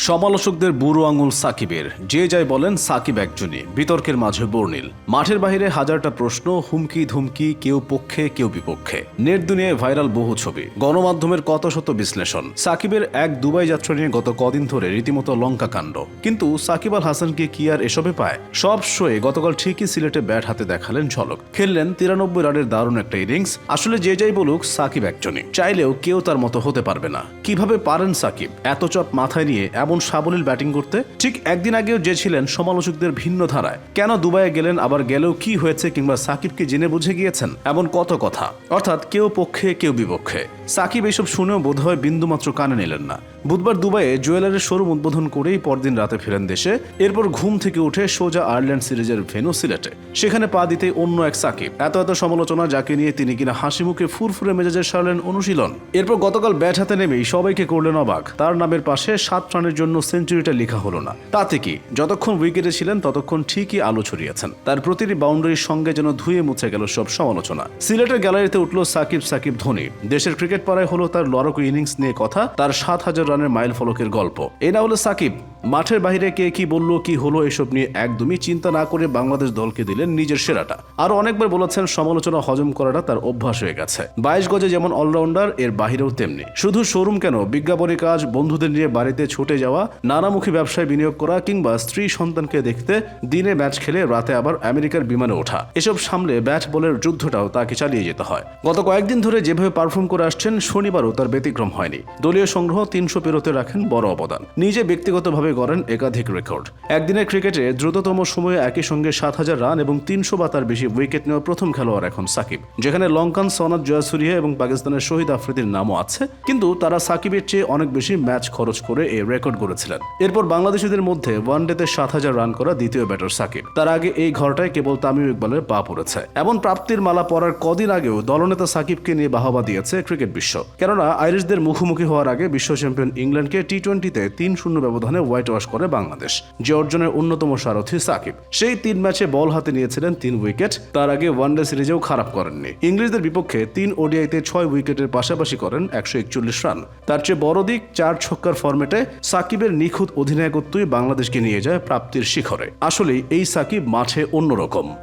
সমালোচকদের বুড়ো আঙুল সাকিবের। যে যাই বলেন, সাকিব একজনই। বিতর্কের মাঝে বর্ণিল। মাঠের বাইরে হাজারটা প্রশ্ন, হুমকি, ধুমকি, কেউ পক্ষে, কেউ বিপক্ষে। নেট দুনিয়ায় ভাইরাল বহু ছবি। গণমাধ্যমের কত শত বিশ্লেষণ। সাকিবের এক দুবাই যাত্রা নিয়ে গত কদিন ধরে রীতিমতো লঙ্কা কাণ্ড। কিন্তু সাকিব আল হাসানকে কি আর এসবে পায়? সব শোয়ে গতকাল ঠিকই সিলেটে ব্যাট হাতে দেখালেন ঝলক। খেললেন তিরানব্বই রানের দারুণ একটা ইনিংস। আসলে যে যাই বলুক, সাকিব একজনই। চাইলেও কেউ তার মতো হতে পারবে না। কীভাবে পারেন সাকিব? এত চপ মাথায় নিয়ে এমন সাবলীল ব্যাটিং করতে ঠিক একদিন আগেও যে ছিলেন সমালোচকদের ভিন্ন ধারায়। কেন দুবাইয়ে গেলেন, আবার গেলেও কি হয়েছে কিংবা সাকিবকে জেনে বুঝে গিয়েছেন এমন কত কথা। অর্থাৎ কেউ পক্ষে, কেউ বিপক্ষে। সাকিব এসব শুনেও বোধহয় বিন্দুমাত্র কানে নিলেন না। বুধবার দুবাইয়ে জুয়েলারের শোরুম উদ্বোধন করেই পরদিন রাতে ফেরেন দেশে। এরপর ঘুম থেকে উঠে সোজা আয়ারল্যান্ড সিরিজের ভেনু সিলেটে। সেখানে পা দিতে অন্য এক সাকিব। এত এত সমালোচনা যাকে নিয়ে তিনি কিনা হাসি মুখে ফুরফুরে মেজাজে সারলেন অনুশীলন। এরপর গতকাল ব্যাট হাতে নেমেই সবাইকে করলেন অবাক। তার নামের পাশে সাত রানের জন্য সেঞ্চুরিটা লেখা হলো না। তাতে কি? যতক্ষণ উইকেটে ছিলেন, ততক্ষণ ঠিকই আলো ছড়িয়েছেন। তার প্রতিটি বাউন্ডারির সঙ্গে যেন ধুয়ে মুছে গেল সব সমালোচনা। সিলেটের গ্যালারিতে উঠল সাকিব সাকিব, ধোনি। দেশের ক্রিকেট পাড়ায় হলো তার লড়কু ইনিংস নিয়ে কথা, তার সাত হাজার রানের মাইল ফলকের গল্প। এ না হলো সাকিব, মাঠের বাইরে কে কি বলল, কি হলো, এসব নিয়ে একদমই চিন্তা না করে বাংলাদেশ দলকে দিলেন নিজের সেরাটা। আরও অনেকবার বলেছেন, সমালোচনা হজম করাটা তার অভ্যাস হয়ে গেছে। বাইশ গজে যেমন অলরাউন্ডার, এর বাহিরেও তেমনি। শুধু শোরুম কেন? বিজ্ঞাপনী কাজ বন্ধুদের নিয়ে বাড়িতে ছুটে যাওয়া নানামুখী ব্যবসায় বিনিয়োগ করা কিংবা স্ত্রী সন্তানকে দেখতে দিনে ম্যাচ খেলে রাতে আবার আমেরিকার বিমানে ওঠা। এসব সামলে ব্যাট বলের যুদ্ধটাও তাকে চালিয়ে যেতে হয়। গত কয়েকদিন ধরে যেভাবে পারফর্ম করে আসছেন, শনিবারও তার ব্যতিক্রম হয়নি। দলীয় সংগ্রহ তিনশো পেরোতে রাখেন বড় অবদান। নিজে ব্যক্তিগতভাবে গড়েন একাধিক রেকর্ড। একদিনের ক্রিকেটে দ্রুততম সময়ে একই সঙ্গে সাত হাজার রান এবং তিনশো বা তার বেশি উইকেট নেওয়া প্রথম খেলোয়াড় এখন সাকিব। যেখানে লঙ্কান সনাদ জয়াসুরিয়া এবং পাকিস্তানের শহীদ আফ্রিদির নামও আছে, কিন্তু তারা সাকিবের চেয়ে অনেক বেশি ম্যাচ খরচ করে এই রেকর্ড গড়েছিলেন এরপর বাংলাদেশিদের মধ্যে ওয়ানডেতে সাত হাজার রান করা দ্বিতীয় ব্যাটার সাকিব। তার আগে এই ঘরটায় কেবল তামিম ইকবালের পা পড়েছে। এমন প্রাপ্তির মালা পড়ার কদিন আগেও দলনেতা সাকিবকে নিয়ে বাহবা দিয়েছে ক্রিকেট বিশ্ব। কেননা আইরিশদের মুখোমুখি হওয়ার আগে বিশ্ব চ্যাম্পিয়ন ইংল্যান্ডকে টি টোয়েন্টিতে তিন শূন্য ব্যবধানে হোয়াইট ওয়াশ করে বাংলাদেশ, যে অর্জনের অন্যতম সারথি সাকিব। সেই তিন ম্যাচে বল হাতে নিয়েছিলেন তিন উইকেট তার আগে ওয়ানডে সিরিজেও খারাপ করেননি। ইংলিশদের বিপক্ষে তিন ওডিআইতে ছয় উইকেটের পাশাপাশি করেন একশো একচল্লিশ রান তার চেয়ে বড় দিক চার ছক্কার ফরম্যাটে সাকিবের নিখুঁত অধিনায়কত্বই বাংলাদেশকে নিয়ে যায় প্রাপ্তির শিখরে। আসলে এই সাকিব মাঠে অন্যরকম।